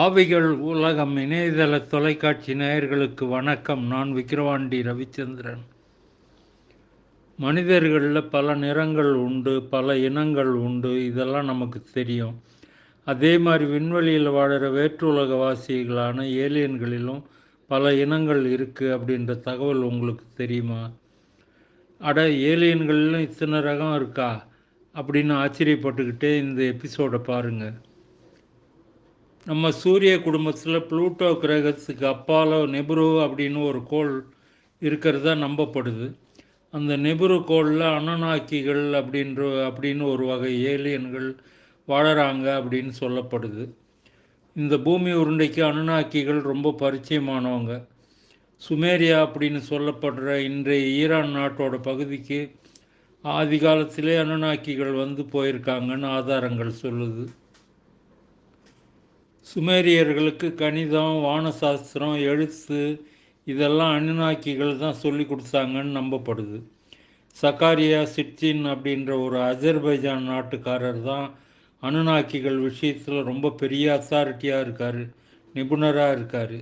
ஆவிகள் உலகம் இணையதள தொலைக்காட்சி நேயர்களுக்கு வணக்கம். நான் விக்கிரவாண்டி ரவிச்சந்திரன். மனிதர்களில் பல நிறங்கள் உண்டு பல இனங்கள் உண்டு இதெல்லாம் நமக்கு தெரியும். அதே மாதிரி விண்வெளியில் வாழுற வேற்றுலகவாசிகளான ஏலியன்களிலும் பல இனங்கள் இருக்குது அப்படின்ற தகவல் உங்களுக்கு தெரியுமா? அட ஏலியன்களிலும் இத்தனை ரகம் இருக்கா? அப்படின்னு ஆச்சரியப்பட்டுக்கிட்டே இந்த எபிசோடை பாருங்கள் நம்ம சூரிய குடும்பத்தில் ப்ளூட்டோ கிரகத்துக்கு அப்பால நெபுரு அப்படின்னு ஒரு கோள் இருக்கிறதா நம்பப்படுது. அந்த நெபுரு கோளில் அனநாக்கிகள் அப்படின்ற அப்படின்னு ஒரு வகை ஏலியன்கள் வாழறாங்க அப்படின்னு சொல்லப்படுது. இந்த பூமி உருண்டைக்கு அனுநாக்கிகள் ரொம்ப பரிச்சயமானவங்க. சுமேரியா அப்படின்னு சொல்லப்படுற இன்றைய ஈரான் நாட்டோட பகுதிக்கு ஆதி காலத்திலே அனுநாக்கிகள் வந்து போயிருக்காங்கன்னு ஆதாரங்கள் சொல்லுது. சுமேரியர்களுக்கு கணிதம் வானசாஸ்திரம் எழுத்து இதெல்லாம் அனுநாக்கிகள் தான் சொல்லி கொடுத்தாங்கன்னு நம்பப்படுது. சக்காரியா சிட்சின் அப்படின்ற ஒரு அஜர்பைஜான் நாட்டுக்காரர் தான் அனுநாக்கிகள் விஷயத்தில் ரொம்ப பெரிய அத்தாரிட்டியாக இருக்கார் நிபுணராக இருக்கார்.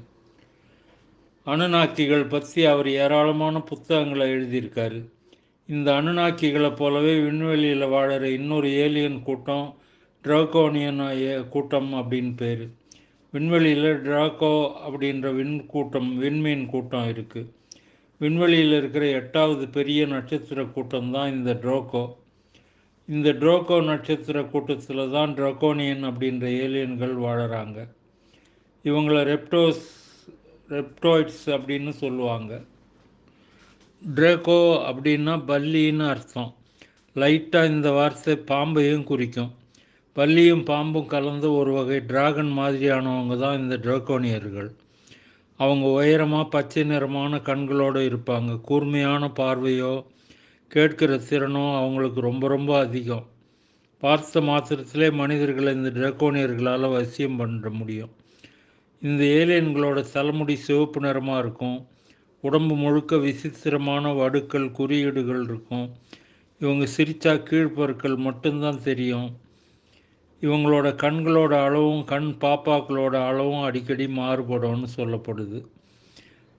அணுநாக்கிகள் பற்றி அவர் ஏராளமான புத்தகங்களை எழுதியிருக்காரு. இந்த அணுநாக்கிகளை போலவே விண்வெளியில் வாழற இன்னொரு ஏலியன் கூட்டம் டிராகோனியன் கூட்டம் அப்படின்னு பேர். விண்வெளியில் டிராகோ அப்படின்ற விண் கூட்டம் விண்மீன் கூட்டம் இருக்குது விண்வெளியில் இருக்கிற எட்டாவது பெரிய நட்சத்திர கூட்டம் தான் இந்த ட்ரோகோ. இந்த ட்ரோகோ நட்சத்திர கூட்டத்தில் தான் ட்ராகோனியன் அப்படின்ற ஏலியன்கள் வாழறாங்க. இவங்கள ரெப்டோஸ் ரெப்டாய்ட்ஸ் அப்படின்னு சொல்லுவாங்க. ட்ரேகோ அப்படின்னா பல்லின்னு அர்த்தம். லைட்டாக இந்த வார்த்தை பாம்பையும் குறிக்கும். பல்லியும் பாம்பும் கலந்து ஒரு வகை டிராகன் மாதிரியானவங்க தான் இந்த ட்ராகோனியர்கள். அவங்க உயரமாக பச்சை நிறமான கண்களோடு இருப்பாங்க. கூர்மையான பார்வையோ கேட்கிற திறனோ அவங்களுக்கு ரொம்ப ரொம்ப அதிகம். பார்த்த மாத்திரத்திலே மனிதர்களை இந்த ட்ராகோனியர்களால் வசியம் பண்ண முடியும். இந்த ஏலியன்களோட தலைமுடி சிவப்பு நிறமாக இருக்கும். உடம்பு முழுக்க விசித்திரமான வடுக்கள் குறியீடுகள் இருக்கும். இவங்க சிரித்தா கீழ்ப்பற்கள் மட்டும்தான் தெரியும். இவங்களோட கண்களோட அளவும் கண் பாப்பாக்களோட அளவும் அடிக்கடி மாறுபடும்னு சொல்லப்படுது.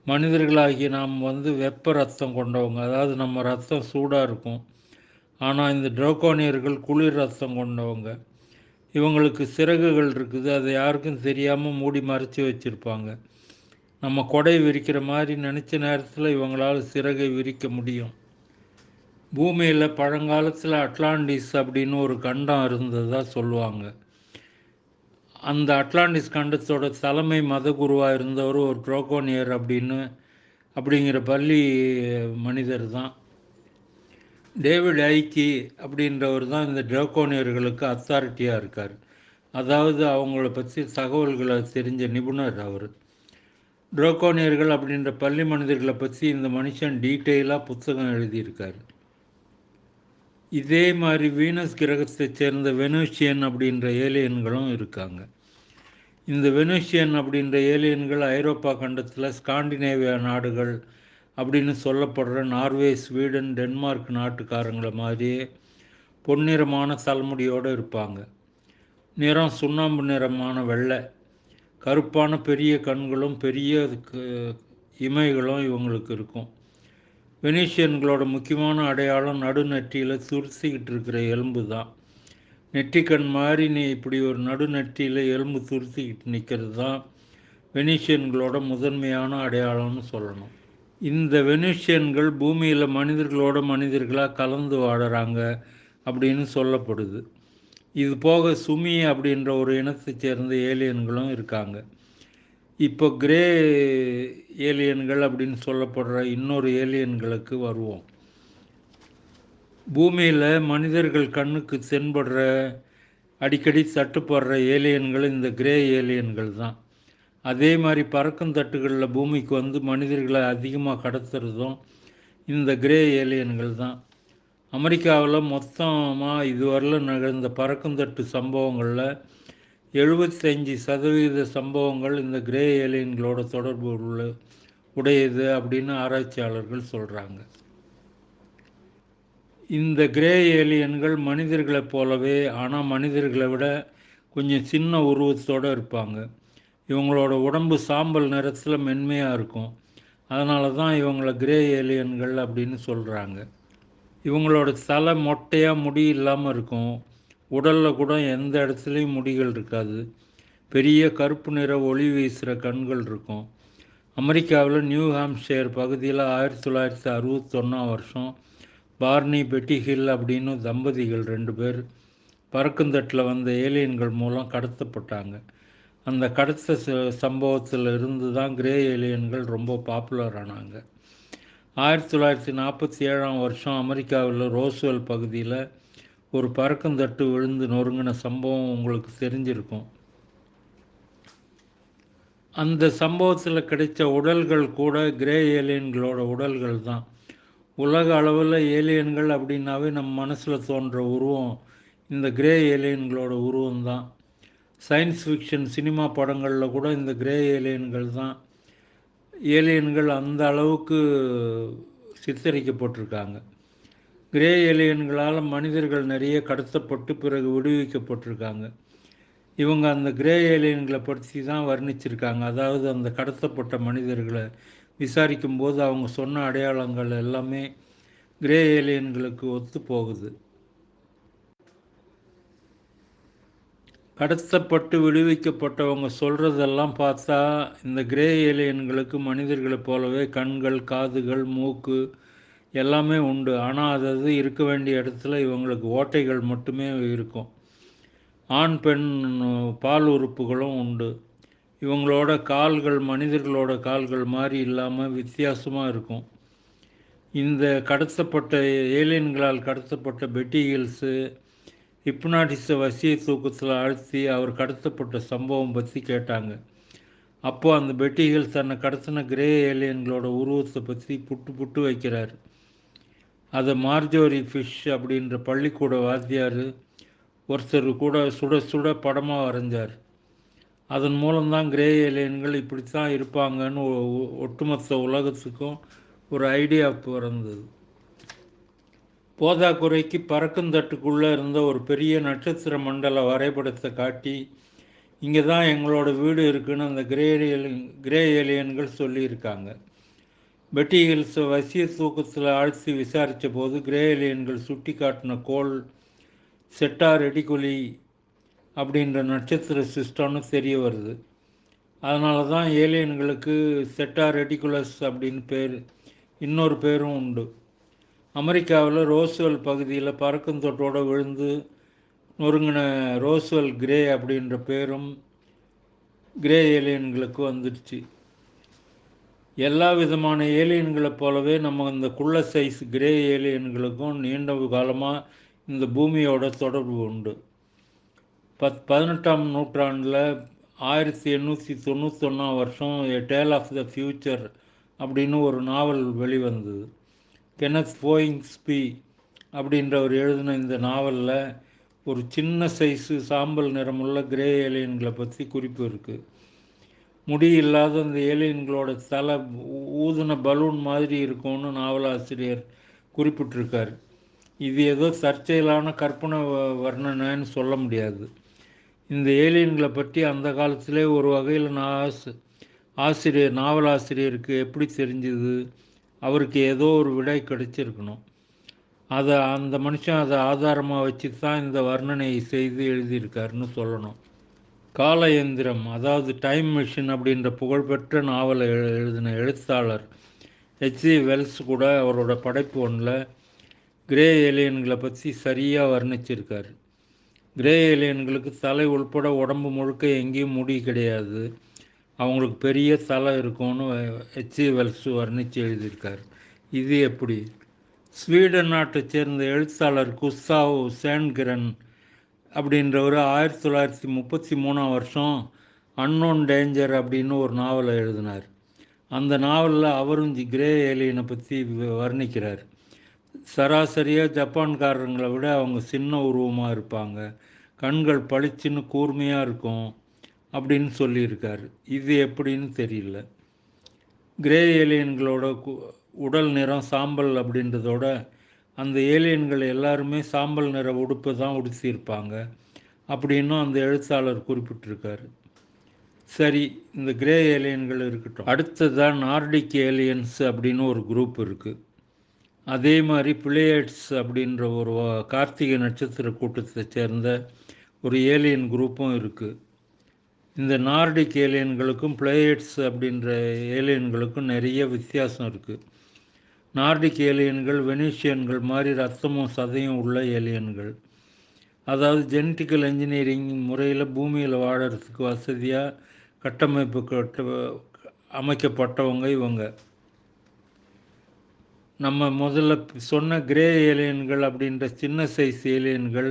மனிதர்களாகி நாம் வந்து வெப்ப ரத்தம் கொண்டவங்க. அதாவது நம்ம ரத்தம் சூடாக இருக்கும். ஆனால் இந்த ட்ரோகோனியர்கள் குளிர் ரத்தம் கொண்டவங்க. இவங்களுக்கு சிறகுகள் இருக்குது. அதை யாருக்கும் தெரியாமல் மூடி மறைச்சி வச்சுருப்பாங்க. நம்ம கொடை விரிக்கிற மாதிரி நினச்ச நேரத்தில் இவங்களால் சிறகை விரிக்க முடியும். பூமியில் பழங்காலத்தில் அட்லாண்டிஸ் அப்படின்னு ஒரு கண்டம் இருந்ததாக சொல்லுவாங்க. அந்த அட்லாண்டிஸ் கண்டத்தோட தலைமை மத குருவாக இருந்தவர் ஒரு ட்ரோகோனியர் அப்படின்னு அப்படிங்கிற பள்ளி மனிதர் தான். டேவிட் ஐக்கி அப்படின்றவர் தான் இந்த ட்ரோகோனியர்களுக்கு அத்தாரிட்டியாக இருக்கார். அதாவது அவங்கள பற்றி தகவல்களை தெரிஞ்ச நிபுணர் அவர். ட்ரோகோனியர்கள் அப்படின்ற பள்ளி மனிதர்களை பற்றி இந்த மனுஷன் டீட்டெயிலாக புத்தகம் எழுதியிருக்கார். இதே மாதிரி வீனஸ் கிரகத்தை சேர்ந்த வெனூஷியன் அப்படின்ற ஏலியன்களும் இருக்காங்க. இந்த வெனூஷியன் அப்படின்ற ஏலியன்கள் ஐரோப்பா கண்டத்தில் ஸ்காண்டினேவியா நாடுகள் அப்படின்னு சொல்லப்படுற நார்வே ஸ்வீடன் டென்மார்க் நாட்டுக்காரங்களை மாதிரியே பொன்னிறமான தலைமுடியோடு இருப்பாங்க. நிறம் சுண்ணாம்பு நிறமான வெள்ளை கருப்பான பெரிய கண்களும் பெரிய இமைகளும் இவங்களுக்கு இருக்கும். வெனீஷியன்களோட முக்கியமான அடையாளம் நடுநெற்றியில் சுருசிக்கிட்டு இருக்கிற எலும்பு தான். நெற்றிக்கண் மாதிரி நீ இப்படி ஒரு நடுநெற்றியில் எலும்பு சுருசிக்கிட்டு நிற்கிறது தான் வெனீஷியன்களோட முதன்மையான அடையாளம்னு சொல்லணும். இந்த வெனீஷியன்கள் பூமியில் மனிதர்களோட மனிதர்களாக கலந்து வாடுறாங்க அப்படின்னு சொல்லப்படுது. இது போக சுமி அப்படின்ற ஒரு இனத்தை சேர்ந்த ஏலியன்களும் இருக்காங்க. இப்போ கிரே ஏலியன்கள் அப்படின்னு சொல்லப்படுற இன்னொரு ஏலியன்களுக்கு வருவோம். பூமியில் மனிதர்கள் கண்ணுக்கு தென்படுற அடிக்கடி தட்டுப்படுற ஏலியன்கள் இந்த கிரே ஏலியன்கள் தான். அதே மாதிரி பறக்கும் தட்டுகளில் பூமிக்கு வந்து மனிதர்களை அதிகமாக கடத்துறதும் இந்த கிரே ஏலியன்கள் தான். அமெரிக்காவில் மொத்தமாக இதுவரையில் நிகழ்ந்த பறக்கும் தட்டு சம்பவங்களில் எழுபத்தஞ்சி சதவீத சம்பவங்கள் இந்த கிரே ஏலியன்களோட தொடர்பு உள்ள உடையது அப்படின்னு ஆராய்ச்சியாளர்கள் சொல்கிறாங்க இந்த கிரே ஏலியன்கள் மனிதர்களைப் போலவே ஆனால் மனிதர்களை விட கொஞ்சம் சின்ன உருவத்தோடு இருப்பாங்க. இவங்களோட உடம்பு சாம்பல் நிறத்தில் மென்மையாக இருக்கும். அதனால தான் இவங்களை கிரே ஏலியன்கள் அப்படின்னு சொல்கிறாங்க இவங்களோட தலை மொட்டையாக முடி இல்லாமல் இருக்கும். உடலில் கூட எந்த இடத்துலையும் முடிகள் இருக்காது. பெரிய கருப்பு நிற ஒளி வீசுகிற கண்கள் இருக்கும். அமெரிக்காவில் நியூ ஹாம்ஷேர் பகுதியில் ஆயிரத்தி தொள்ளாயிரத்தி அறுபத்தொன்னாம் வருஷம் பார்னி பெட்டி ஹில் அப்படின்னு தம்பதிகள் ரெண்டு பேர் பறக்குந்தட்டில் வந்த ஏலியன்கள் மூலம் கடத்தப்பட்டாங்க. அந்த கடத்த சம்பவத்தில் இருந்து தான் கிரே ஏலியன்கள் ரொம்ப பாப்புலர் ஆனாங்க. ஆயிரத்தி தொள்ளாயிரத்தி நாற்பத்தி ஏழாம் வருஷம் அமெரிக்காவில் ரோஸ்வெல் பகுதியில் ஒரு பறக்குந்தட்டு விழுந்து நொறுங்கின சம்பவம் உங்களுக்கு தெரிஞ்சிருக்கும். அந்த சம்பவத்தில் கிடைச்ச உடல்கள் கூட கிரே ஏலியன்களோட உடல்கள் தான். உலக அளவில் ஏலியன்கள் அப்படின்னாவே நம்ம மனசில் தோன்ற உருவம் இந்த கிரே ஏலியன்களோட உருவம் தான். சயின்ஸ் ஃபிக்ஷன் சினிமா படங்களில் கூட இந்த கிரே ஏலியன்கள் தான். ஏலியன்கள் அந்த அளவுக்கு சித்தரிக்கப்பட்டிருக்காங்க. கிரே ஏலியன்களால் மனிதர்கள் நிறைய கடத்தப்பட்டு பிறகு விடுவிக்கப்பட்டிருக்காங்க. இவங்க அந்த கிரே ஏலியன்களை பற்றி தான் வர்ணிச்சிருக்காங்க. அதாவது அந்த கடத்தப்பட்ட மனிதர்களை விசாரிக்கும் போது அவங்க சொன்ன அடையாளங்கள் எல்லாமே கிரே ஏலியன்களுக்கு ஒத்து போகுது. கடத்தப்பட்டு விடுவிக்கப்பட்டவங்க சொல்கிறதெல்லாம் பார்த்தா இந்த கிரே ஏலியன்களுக்கு மனிதர்களைப் போலவே கண்கள் காதுகள் மூக்கு எல்லாமே உண்டு. ஆனால் அது இருக்க வேண்டிய இடத்துல இவங்களுக்கு ஓட்டைகள் மட்டுமே இருக்கும். ஆண் பெண் பால் உறுப்புகளும் உண்டு. இவங்களோட கால்கள் மனிதர்களோட கால்கள் மாதிரி இல்லாமல் வித்தியாசமாக இருக்கும். இந்த கடத்தப்பட்ட ஏலியன்களால் கடத்தப்பட்ட பெட்டி ஹில்ஸு ஹிப்னாட்டிஸை வசிய தூக்கத்தில் அழுத்தி அவர் கடத்தப்பட்ட சம்பவம் பற்றி கேட்டாங்க. அப்போது அந்த பெட்டி ஹில்ஸ் தன்னை கடத்தின கிரே ஏலியன்களோட உருவத்தை பற்றி புட்டு புட்டு வைக்கிறார். அதை மார்ஜோரி ஃபிஷ் அப்படின்ற பள்ளிக்கூட வாத்தியார் ஒருத்தர் கூட சுட சுட படமாக வரைஞ்சார். அதன் மூலம்தான் கிரே ஏலியன்கள் இப்படித்தான் இருப்பாங்கன்னு ஒட்டுமொத்த உலகத்துக்கும் ஒரு ஐடியா பிறந்தது. போதாக்குறைக்கு பறக்குந்தட்டுக்குள்ளே இருந்த ஒரு பெரிய நட்சத்திர மண்டல வரைபடத்தை காட்டி இங்கே தான் எங்களோட வீடு இருக்குன்னு அந்த கிரே ஏலியன் கிரே ஏலியன்கள் சொல்லியிருக்காங்க. பெட்டி ஹில்ஸ் வசிய தூக்கத்தில் ஆழ்த்தி விசாரித்த போது கிரே ஏலியன்கள் சுட்டி காட்டின கோல் செட்டா ரெடிகுலி அப்படின்ற நட்சத்திர சிஸ்டம்னு தெரிய வருது. அதனால தான் ஏலியன்களுக்கு செட்டா ரெடிகுலஸ் அப்படின்னு பேர் இன்னொரு பேரும் உண்டு. அமெரிக்காவில் ரோஸ்வெல் பகுதியில் பறக்கும் தொட்டோடு விழுந்து நொறுங்கின ரோஸ்வெல் கிரே அப்படின்ற பேரும் கிரே ஏலியன்களுக்கு வந்துடுச்சு. எல்லா விதமான ஏலியன்களை போலவே நம்ம இந்த குள்ள சைஸ் கிரே ஏலியன்களுக்கும் நீண்ட காலமாக இந்த பூமியோட தொடர்பு உண்டு. பத் பதினெட்டாம் நூற்றாண்டில் ஆயிரத்தி எண்ணூற்றி தொண்ணூத்தொன்னாம் வருஷம் A tale of the future அப்படின்னு ஒரு நாவல் வெளிவந்தது. கெனத் போயிங்ஸ்பி அப்படின்றவர் எழுதின இந்த நாவலில் ஒரு சின்ன சைஸு சாம்பல் நிறமுள்ள கிரே ஏலியன்களை பற்றி குறிப்பு இருக்குது முடி இல்லாத அந்த ஏலியன்களோட தலை ஊதின பலூன் மாதிரி இருக்கும்னு நாவலாசிரியர் குறிப்பிட்டிருக்கார். இது ஏதோ சர்ச்சையிலான கற்பனை வர்ணனைன்னு சொல்ல முடியாது. இந்த ஏலியன்களை பற்றி அந்த காலத்திலே ஒரு வகையில் நான் ஆசிரியர் நாவலாசிரியருக்கு எப்படி தெரிஞ்சுது? அவருக்கு ஏதோ ஒரு விடை கிடைச்சிருக்கணும். அதை அந்த மனுஷன் அதை ஆதாரமாக வச்சு தான் இந்த வர்ணனையை செய்து எழுதியிருக்காருன்னு சொல்லணும். காலயந்திரம் அதாவது டைம் மிஷின் அப்படின்ற புகழ்பெற்ற நாவலை எழுதின எழுத்தாளர் ஹெச்சி வெல்ஸ் கூட அவரோட படைப்பு ஒன்றில் கிரே ஏலியன்களை பற்றி சரியாக வர்ணிச்சிருக்கார். கிரே ஏலியன்களுக்கு தலை உள்பட உடம்பு முழுக்க எங்கேயும் முடி கிடையாது. அவங்களுக்கு பெரிய தலை இருக்கும்னு ஹெச்சி வெல்ஸ் வர்ணித்து எழுதியிருக்கார். இது எப்படி? ஸ்வீடன் நாட்டைச் சேர்ந்த எழுத்தாளர் குஸ்தாவ் சேன்கிரன் அப்படின்றவர் ஆயிரத்தி தொள்ளாயிரத்தி முப்பத்தி மூணாம் வருஷம் அன்னோன் டேஞ்சர் அப்படின்னு ஒரு நாவலை எழுதினார். அந்த நாவலில் அவரும் கிரே ஏலியனை பற்றி வர்ணிக்கிறார். சராசரியாக ஜப்பான்காரங்களை விட அவங்க சின்ன உருவமாக இருப்பாங்க. கண்கள் பளிச்சுன்னு கூர்மையாக இருக்கும் அப்படின்னு சொல்லியிருக்காரு. இது எப்படின்னு தெரியல. கிரே ஏலியன்களோட உடல் நிறம் சாம்பல் அப்படின்றதோட அந்த ஏலியன்கள் எல்லாருமே சாம்பல் நிற உடுப்பை தான் உடுத்தியிருப்பாங்க அப்படின்னும் அந்த எழுத்தாளர் குறிப்பிட்டிருக்காரு. சரி இந்த கிரே ஏலியன்கள் இருக்கட்டும். அடுத்ததான் நார்டிக் ஏலியன்ஸ் அப்படின்னு ஒரு குரூப் இருக்குது அதே மாதிரி பிளேயட்ஸ் அப்படின்ற ஒரு கார்த்திகை நட்சத்திர கூட்டத்தை சேர்ந்த ஒரு ஏலியன் குரூப்பும் இருக்குது இந்த நார்டிக் ஏலியன்களுக்கும் பிளேயட்ஸ் அப்படின்ற ஏலியன்களுக்கும் நிறைய வித்தியாசம் இருக்குது நார்டிக் ஏலியன்கள் வெனிஷியன்கள் மாதிரி ரத்தமும் சதையும் உள்ள ஏலியன்கள். அதாவது ஜெனட்டிக்கல் இன்ஜினியரிங் முறையில் பூமியில் வாழறதுக்கு வசதியாக கட்டமைப்பு கட்ட அமைக்கப்பட்டவங்க இவங்க. நம்ம முதல்ல சொன்ன கிரே ஏலியன்கள் அப்படின்ற சின்ன சைஸ் ஏலியன்கள்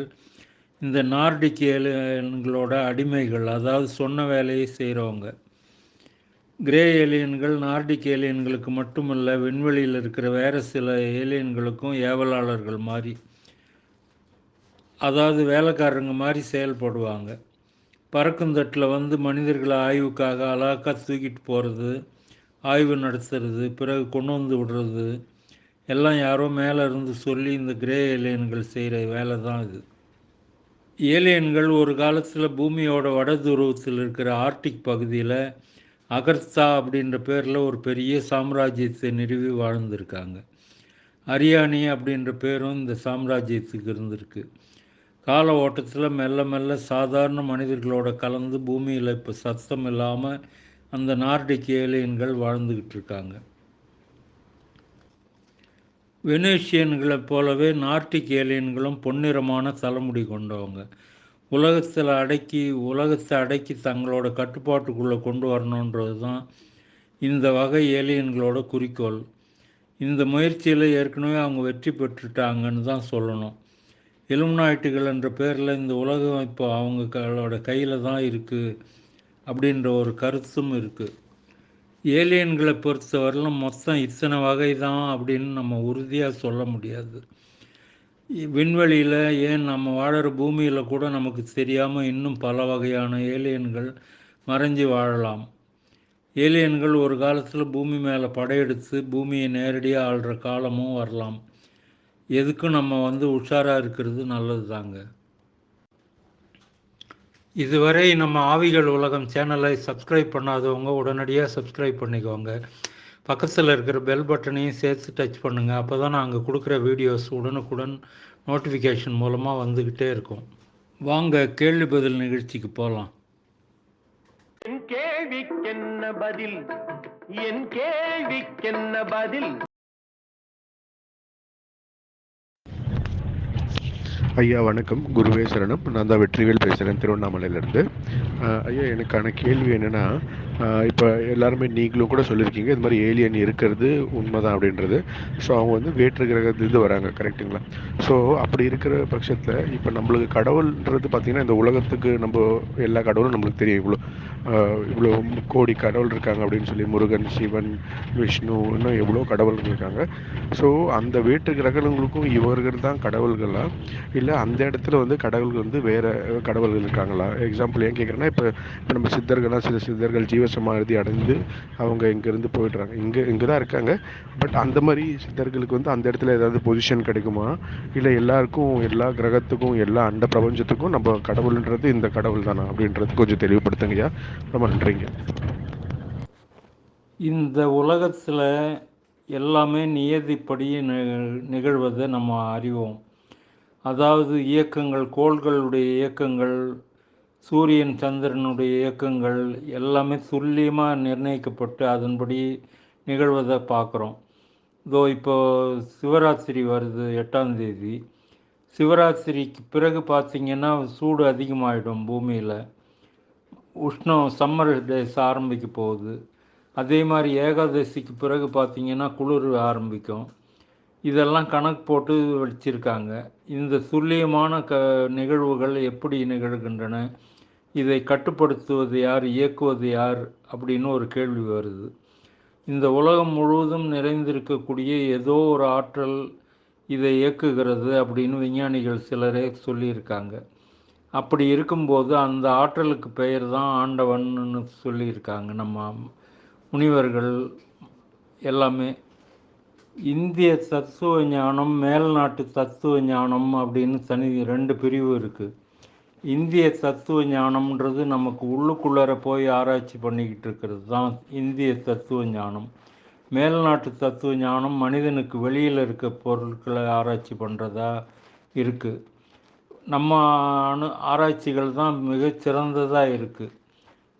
இந்த நார்டிக் ஏலியன்களோட அடிமைகள் அதாவது சொன்ன வேலையை செய்கிறவங்க கிரே ஏலியன்கள் நார்டிக் ஏலியன்களுக்கு மட்டுமல்ல விண்வெளியில் இருக்கிற வேறு சில ஏலியன்களுக்கும் ஏவலாளர்கள் மாதிரி அதாவது வேலைக்காரங்க மாதிரி செயல்படுவாங்க. பறக்கும் தட்டில் வந்து மனிதர்களை ஆய்வுக்காக அழகாக தூக்கிட்டு போகிறது ஆய்வு நடத்துறது பிறகு கொண்டு வந்து விடுறது எல்லாம் யாரோ மேலே இருந்து சொல்லி இந்த கிரே ஏலியன்கள் செய்கிற வேலை தான் இது. ஏலியன்கள் ஒரு காலத்தில் பூமியோட வட துருவத்தில் இருக்கிற ஆர்டிக் பகுதியில் அகர்த்தா அப்படின்ற பேரில் ஒரு பெரிய சாம்ராஜ்யத்தை நிறுவி வாழ்ந்திருக்காங்க. அரியானி அப்படின்ற பேரும் இந்த சாம்ராஜ்யத்துக்கு இருந்திருக்கு. கால ஓட்டத்தில் மெல்ல மெல்ல சாதாரண மனிதர்களோட கலந்து பூமியில் இப்போ சத்தம் இல்லாமல் அந்த நார்டிக் ஏலியன்கள் வாழ்ந்துக்கிட்டு இருக்காங்க. வெனேஷியன்களைப் போலவே நார்டிக் ஏலியன்களும் பொன்னிறமான தலைமுடி கொண்டவங்க. உலகத்தில் அடக்கி உலகத்தை அடக்கி தங்களோட கட்டுப்பாட்டுக்குள்ளே கொண்டு வரணுன்றது தான் இந்த வகை ஏலியன்களோட குறிக்கோள். இந்த முயற்சியில் ஏற்கனவே அவங்க வெற்றி பெற்றுட்டாங்கன்னு தான் சொல்லணும். எலுமினாய்ட்டுகள் என்ற பேரில் இந்த உலகம் இப்போ அவங்களோட கையில் தான் இருக்குது அப்படின்ற ஒரு கருத்தும் இருக்குது ஏலியன்களை பொறுத்தவரையிலும் மொத்தம் இத்தனை வகை தான் அப்படின்னு நம்ம உறுதியாக சொல்ல முடியாது. விண்வெளியில் ஏன் நம்ம வாழற பூமியில் கூட நமக்கு தெரியாமல் இன்னும் பல வகையான ஏலியன்கள் மறைஞ்சு வாழலாம். ஏலியன்கள் ஒரு காலத்தில் பூமி மேலே படையெடுத்து பூமியை நேரடியாக ஆள்ற காலமும் வரலாம். எதுக்கும் நம்ம வந்து உஷாராக இருக்கிறது நல்லது தாங்க. இதுவரை நம்ம ஆவிகள் உலகம் சேனலை சப்ஸ்கிரைப் பண்ணாதவங்க உடனடியாக சப்ஸ்கிரைப் பண்ணிக்கோங்க. பக்கத்தில் இருக்கிற பெல் பட்டனையும் சேர்த்து டச் பண்ணுங்கள் அப்போ தான் நாங்கள் கொடுக்குற வீடியோஸ் உடனுக்குடன் நோட்டிஃபிகேஷன் மூலமாக வந்துக்கிட்டே இருக்கும். வாங்க கேள்வி பதில் நிகழ்ச்சிக்கு போகலாம் என் கேள்விக்கென்ன பதில்? என் கேள்விக்கென்ன பதில்? ஐயா வணக்கம். குருவே சரணம். நான் தான் வெற்றிவேல் பேசுகிறேன் திருவண்ணாமலையிலேருந்து. ஐயா எனக்கான கேள்வி என்னென்னா இப்போ எல்லாருமே நீங்களும் கூட சொல்லியிருக்கீங்க இது மாதிரி ஏலியன் இருக்கிறது உண்மைதான் அப்படின்றது. ஸோ அவங்க வந்து வேற்று கிரகத்துலேருந்து வராங்க கரெக்ட்டுங்களா ஸோ அப்படி இருக்கிற பட்சத்தில் இப்போ நம்மளுக்கு கடவுள்ன்றது பார்த்திங்கன்னா இந்த உலகத்துக்கு நம்ம எல்லா கடவுளும் நம்மளுக்கு தெரியும். இவ்வளோ இவ்வளோ கோடி கடவுள் இருக்காங்க அப்படின்னு சொல்லி முருகன் சிவன் விஷ்ணு இன்னும் எவ்வளோ கடவுள்கள் இருக்காங்க. ஸோ அந்த வேற்று கிரகங்களுக்கும் இவர்கள் தான் கடவுள்களா? இல்லை அந்த இடத்துல வந்து கடவுள்கள் வந்து வேறு கடவுள்கள் இருக்காங்களா? எக்ஸாம்பிள் ஏன் கேட்குறேன்னா இப்போ இப்போ நம்ம சித்தர்கள்லாம் சில சித்தர்கள் ஜீவசமாதி அடைந்து அவங்க இங்கேருந்து போயிடுறாங்க. இங்கே இங்கே தான் இருக்காங்க. பட் அந்த மாதிரி சித்தர்களுக்கு வந்து அந்த இடத்துல ஏதாவது பொசிஷன் கிடைக்குமா? இல்லை எல்லாருக்கும் எல்லா கிரகத்துக்கும் எல்லா அண்ட பிரபஞ்சத்துக்கும் நம்ம கடவுள்ன்றது இந்த கடவுள் தானா அப்படின்றது கொஞ்சம் தெளிவுபடுத்துங்கய்யா. ரொம்ப நன்றிங்க. இந்த உலகத்தில் எல்லாமே நியதிப்படி நிகழ்வதை நம்ம அறிவோம். அதாவது இயக்கங்கள் கோள்களுடைய இயக்கங்கள் சூரியன் சந்திரனுடைய இயக்கங்கள் எல்லாமே துல்லியமாக நிர்ணயிக்கப்பட்டு அதன்படி நிகழ்வதை பார்க்குறோம். இதோ இப்போ சிவராத்திரி வருது எட்டாம் தேதி. சிவராத்திரிக்கு பிறகு பார்த்திங்கன்னா சூடு அதிகமாகிடும் பூமியில். உஷ்ணம் சம்மர் டேஸ் ஆரம்பிக்க போகுது. அதே மாதிரி ஏகாதசிக்கு பிறகு பார்த்திங்கன்னா குளிர் ஆரம்பிக்கும். இதெல்லாம் கணக்கு போட்டு வச்சிருக்காங்க. இந்த துல்லியமான க நிகழ்வுகள் எப்படி நிகழ்கின்றன? இதை கட்டுப்படுத்துவது யார் இயக்குவது யார் அப்படின்னு ஒரு கேள்வி வருது. இந்த உலகம் முழுவதும் நிறைந்திருக்கக்கூடிய ஏதோ ஒரு ஆற்றல் இதை இயக்குகிறது அப்படின்னு விஞ்ஞானிகள் சிலரே சொல்லியிருக்காங்க. அப்படி இருக்கும்போது அந்த ஆற்றலுக்கு பெயர் தான் ஆண்டவன்னு சொல்லியிருக்காங்க. நம்ம முனிவர்கள் எல்லாமே இந்திய தத்துவ ஞானம் மேல்நாட்டு தத்துவ ஞானம் அப்படின்னு தனி ரெண்டு பிரிவு இருக்குது இந்திய தத்துவ ஞானம்ன்றது நமக்கு உள்ளுக்குள்ளார போய் ஆராய்ச்சி பண்ணிக்கிட்டு இருக்கிறது தான் இந்திய தத்துவ ஞானம். மேல்நாட்டு தத்துவ ஞானம் மனிதனுக்கு வெளியில் இருக்க பொருட்களை ஆராய்ச்சி பண்ணுறதா இருக்குது நம்ம அணு ஆராய்ச்சிகள் தான் மிகச்சிறந்ததாக இருக்குது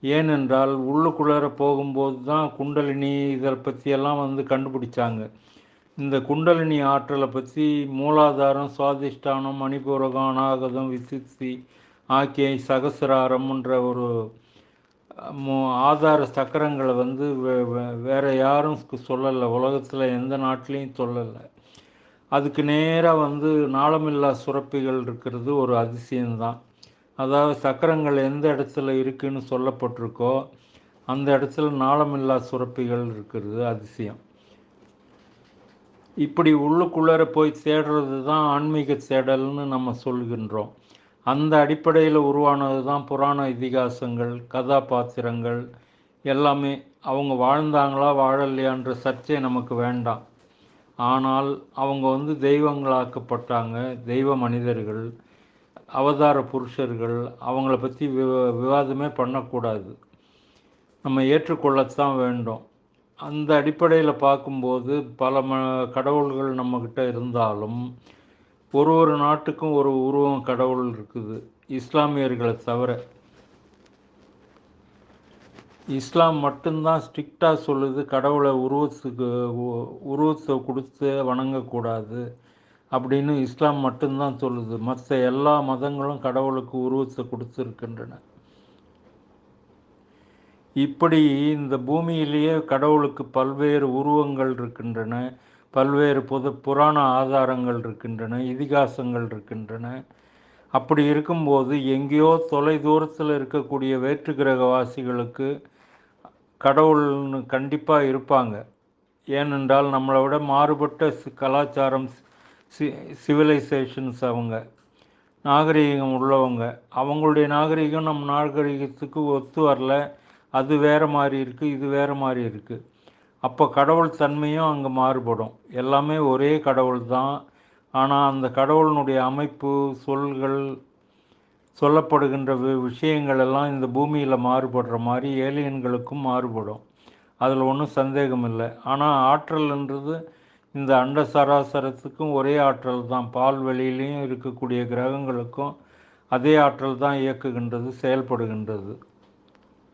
ஏனென்றால் உள்ளுக்குள்ளார போகும்போது தான் குண்டலினி இதை பற்றியெல்லாம் வந்து கண்டுபிடிச்சாங்க. இந்த குண்டலினி ஆற்றலை பற்றி மூலாதாரம் சுவாதிஷ்டானம் மணிபூரகம் அநாகதம் விசித்தி ஆக்கியை சகசிராரம்ன்ற ஒரு ஆதார சக்கரங்களை வந்து வே- வே- யாரும் சொல்லலை. உலகத்தில் எந்த நாட்டிலையும் சொல்லலை. அதுக்கு நேராக வந்து நாளமில்லா சுரப்பிகள் இருக்கிறது ஒரு அதிசயம்தான். அதாவது சக்கரங்கள் எந்த இடத்துல இருக்குன்னு சொல்லப்பட்டிருக்கோ அந்த இடத்துல நாளமில்லா சுரப்பிகள் இருக்கிறது அதிசயம். இப்படி உள்ளுக்குள்ளார போய் தேடுறது தான் ஆன்மீக தேடல்னு நம்ம சொல்கின்றோம். அந்த அடிப்படையில் உருவானது தான் புராண இதிகாசங்கள் கதாபாத்திரங்கள் எல்லாமே. அவங்க வாழ்ந்தாங்களா வாழலையான்ற சர்ச்சை நமக்கு வேண்டாம். ஆனால் அவங்க வந்து தெய்வங்களாக்கப்பட்டாங்க தெய்வ மனிதர்கள் அவதார புருஷர்கள் அவங்கள பற்றி விவ விவாதமே பண்ணக்கூடாது. நம்ம ஏற்றுக்கொள்ளத்தான் வேண்டும். அந்த அடிப்படையில் பார்க்கும்போது பல ம கடவுள்கள் நம்மக்கிட்ட இருந்தாலும் ஒரு ஒரு நாட்டுக்கும் ஒரு உருவம் கடவுள் இருக்குது. இஸ்லாமியர்களை தவிர. இஸ்லாம் மட்டும்தான் ஸ்ட்ரிக்டாக சொல்லுது கடவுளை உருவத்துக்கு உருவத்தை கொடுத்து வணங்கக்கூடாது அப்படின்னு இஸ்லாம் மட்டும்தான் சொல்லுது. மற்ற எல்லா மதங்களும் கடவுளுக்கு உருவத்தை கொடுத்துருக்கின்றன. இப்படி இந்த பூமியிலேயே கடவுளுக்கு பல்வேறு உருவங்கள் இருக்கின்றன. பல்வேறு புது புராண ஆதாரங்கள் இருக்கின்றன இதிகாசங்கள் இருக்கின்றன. அப்படி இருக்கும்போது எங்கேயோ தொலை தூரத்தில் இருக்கக்கூடிய வேற்று கிரகவாசிகளுக்கு கடவுள்னு கண்டிப்பாக இருப்பாங்க. ஏனென்றால் நம்மளை விட மாறுபட்ட கலாச்சாரம் சி சிவிலைசேஷன்ஸ் அவங்க நாகரிகம் உள்ளவங்க. அவங்களுடைய நாகரீகம் நம் நாகரீகத்துக்கு ஒத்து வரல. அது வேற மாதிரி இருக்குது இது வேறு மாதிரி இருக்குது அப்போ கடவுள் தன்மையும் அங்கே மாறுபடும். எல்லாமே ஒரே கடவுள் தான் ஆனால் அந்த கடவுளினுடைய அமைப்பு சொல்கள் சொல்லப்படுகின்ற வி- விஷயங்கள் எல்லாம் இந்த பூமியில் மாறுபடுற மாதிரி ஏலியன்களுக்கும் மாறுபடும். அதில் ஒன்றும் சந்தேகம் இல்லை ஆனால் ஆற்றல்ன்றது இந்த அண்ட சராசரத்துக்கும் ஒரே ஆற்றல் தான் பால்வெளியிலையும் இருக்கக்கூடிய கிரகங்களுக்கும் அதே ஆற்றல் தான் இயக்குகின்றது செயல்படுகின்றது.